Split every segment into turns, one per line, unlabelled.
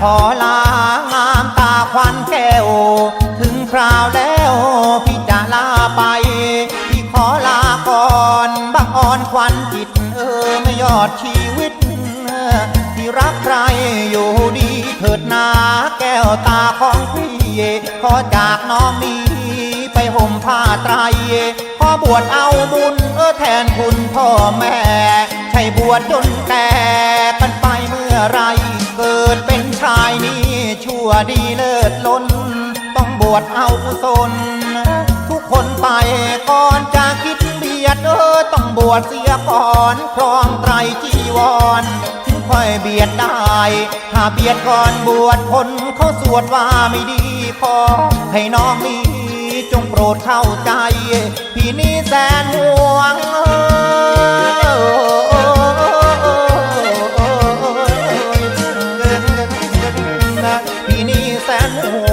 ขอลางามตาควันแก้ว ถึงคราวแล้วพี่จะลาไป พี่ขอลาก่อนบังอ่อนควันจิตเออไม่ยอดชีวิตที่รักใครอยู่ดีเถิดนาแก้วตาของพี่ขอจากน้องนี้ไปห่มผ้าไตรขอบวชเอาบุญเออแทนคุณพ่อแม่ ใช่บวชจนแก่ วดีเลิศล้น ต้องบวชเอากุศลทุกคนไปก่อนจะคิดเบียดเออต้องบวชเสียก่อนครองไตรจีวรถึงค่อยเบียดได้ ถ้าเบียดก่อนบวชคนเขาสวดว่าไม่ดีพอให้น้องนี้จงโปรดเข้าใจ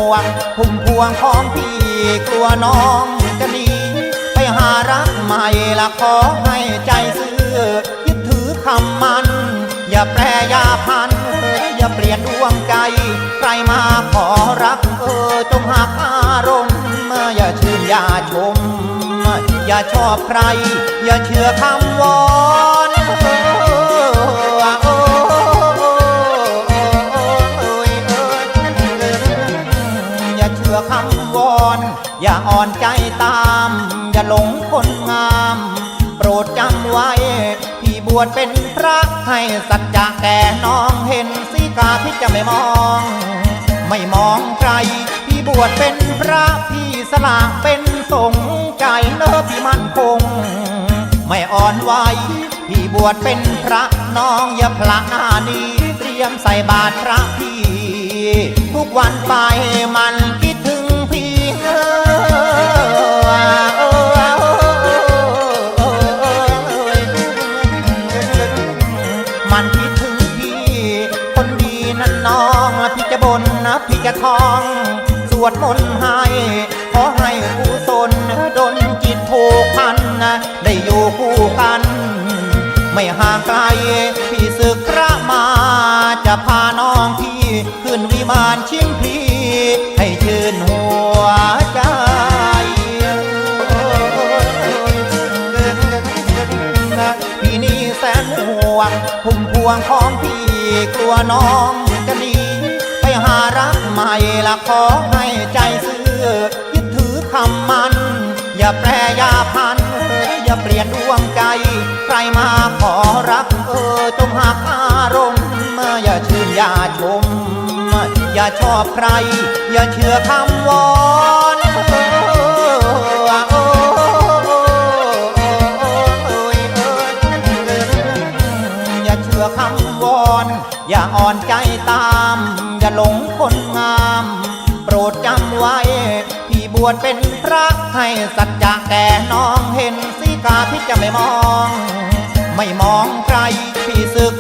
วงพุ่มพวงของพี่กลัวน้องจะหนีไปหารักใหม่ละขอให้ใจซื่อยึดถือคำมัน อย่าแปรยาพัน อย่าเปลี่ยนดวงใจ ใครมาขอรักเออจงหักอารมณ์อย่าชื่นอย่าชม อย่าชอบใคร อย่าเชื่อคำวอน อย่าอ่อนใจตาม อย่าหลงคนงาม โปรดจำไว้ พี่บวชเป็นพระให้สัจจะแก่น้องเห็นสีกาที่จะไม่มอง ไม่มองใคร พี่บวชเป็นพระพี่สละเป็นสงฆ์ใจเนอพี่มั่นคง ไม่อ่อนไหวพี่บวชเป็นพระน้องอย่าพละหน้านี้ เตรียมใส่บาตรพระพี่ ทุกวันไปมัน พี่จะทอง สวดมนต์ให้ ขอให้กุศลดนจิตผูกพัน ได้อยู่คู่กัน ไม่ห่างไกล พี่ศึกพระมา จะพาน้องพี่ ขึ้นวิมานชิมพีให้ชื่นหัวใจพี่นี่แสนห่วงพุ่มพวงของพี่กลัวน้อง รักใหม่ละขอให้ใจซื่อยึดถือคำมัน อย่าแปรยาพันอย่าเปลี่ยนดวงใจ ใครมาขอรักเออจงหักอารมณ์อย่าชื่นอย่าชม อย่าชอบใคร อย่าเชื่อคำวอนอย่าเชื่อคำวอน อย่าอ่อนใจตาม อย่าหลง ไว้ พี่บวชเป็นพระให้สัจจะแก่น้องเห็นสีกาที่จะไม่มอง ไม่มองใครพี่ศึก